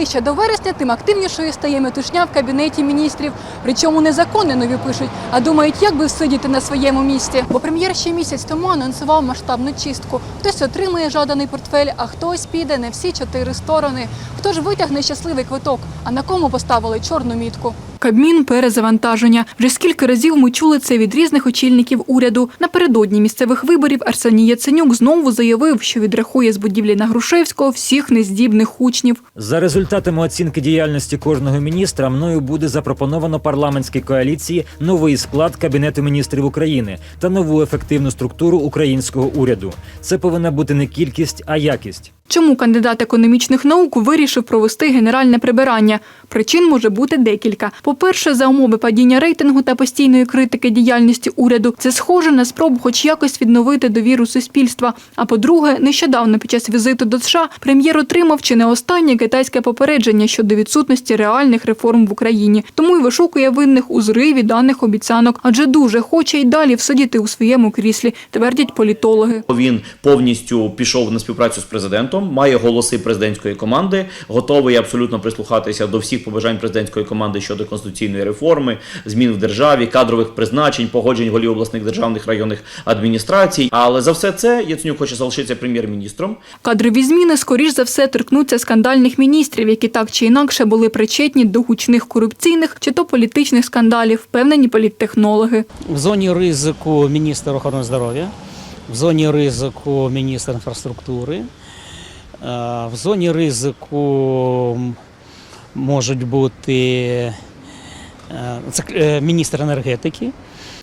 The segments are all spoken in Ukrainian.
ближче до вересня, тим активнішою стає метушня в кабінеті міністрів. Причому не закони нові пишуть, а думають, як би всидіти на своєму місці. Бо прем'єр ще місяць тому анонсував масштабну чистку. Хтось отримує жаданий портфель, а хтось піде на всі чотири сторони. Хто ж витягне щасливий квиток? А на кому поставили чорну мітку? Кабмін перезавантаження. Вже скільки разів ми чули це від різних очільників уряду. Напередодні місцевих виборів Арсеній Яценюк знову заявив, що відрахує з будівлі на Грушевського всіх нездібних учнів. За результатами оцінки діяльності кожного міністра мною буде запропоновано парламентській коаліції новий склад Кабінету міністрів України та нову ефективну структуру українського уряду. Це повинна бути не кількість, а якість. Чому кандидат економічних наук вирішив провести генеральне прибирання? Причин може бути декілька. По-перше, за умови падіння рейтингу та постійної критики діяльності уряду, це схоже на спробу хоч якось відновити довіру суспільства. А по-друге, нещодавно під час візиту до США прем'єр отримав чи не останнє китайське попередження щодо відсутності реальних реформ в Україні. Тому й вишукує винних у зриві даних обіцянок, адже дуже хоче й далі всидіти у своєму кріслі, твердять політологи. Він повністю пішов на співпрацю з президентом, має голоси президентської команди, готовий абсолютно прислухатися до всіх побажань президентської команди щодо конституційної реформи, змін в державі, кадрових призначень, погоджень голів обласних державних районних адміністрацій. Але за все це Яценюк хоче залишитися прем'єр-міністром. Кадрові зміни, скоріш за все, торкнуться скандальних міністрів, які так чи інакше були причетні до гучних корупційних чи то політичних скандалів, впевнені політтехнологи. В зоні ризику міністр охорони здоров'я, в зоні ризику міністр інфраструктури, в зоні ризику можуть бути е, це е, міністр енергетики.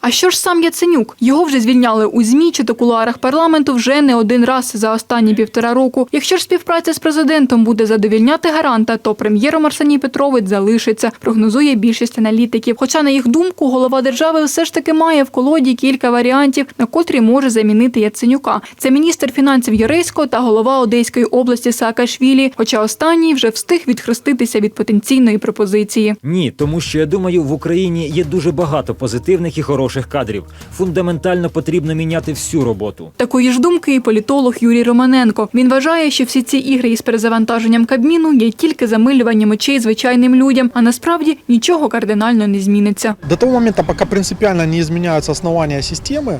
А що ж сам Яценюк? Його вже звільняли у ЗМІ чи то кулуарах парламенту вже не один раз за останні півтора року. Якщо ж співпраця з президентом буде задовільняти гаранта, то прем'єром Арсеній Петрович залишиться, прогнозує більшість аналітиків. Хоча, на їх думку, голова держави все ж таки має в колоді кілька варіантів, на котрі може замінити Яценюка. Це міністр фінансів Єрейсько та голова Одеської області Саакашвілі. Хоча останній вже встиг відхреститися від потенційної пропозиції. Ні, тому що я думаю, в Україні є дуже багато позитивних і хороших кадрів. Фундаментально потрібно міняти всю роботу. Такої ж думки і політолог Юрій Романенко. Він вважає, що всі ці ігри із перезавантаженням Кабміну є тільки замилюванням очей звичайним людям, а насправді нічого кардинально не зміниться. До того момента, пока принципиально не изменяются основания системы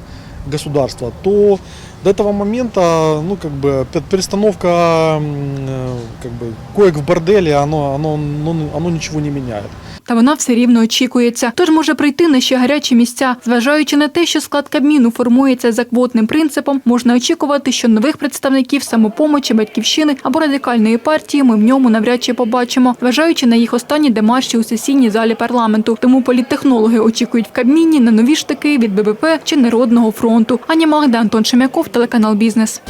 государства, то до этого момента, ну, как бы, пе- перестановка м, э, как бы, коек в борделе, оно, оно, оно, оно ничего не меняет. Та вона все рівно очікується. Тож може прийти на ще гарячі місця. Зважаючи на те, що склад Кабміну формується за квотним принципом, можна очікувати, що нових представників самопомочі, батьківщини або радикальної партії ми в ньому навряд чи побачимо, зважаючи на їх останні демарші у сесійній залі парламенту. Тому політтехнологи очікують в Кабміні на нові штики від ББП чи Народного фронту. Ані Магда, Антон Шемяков, телеканал Бізнес.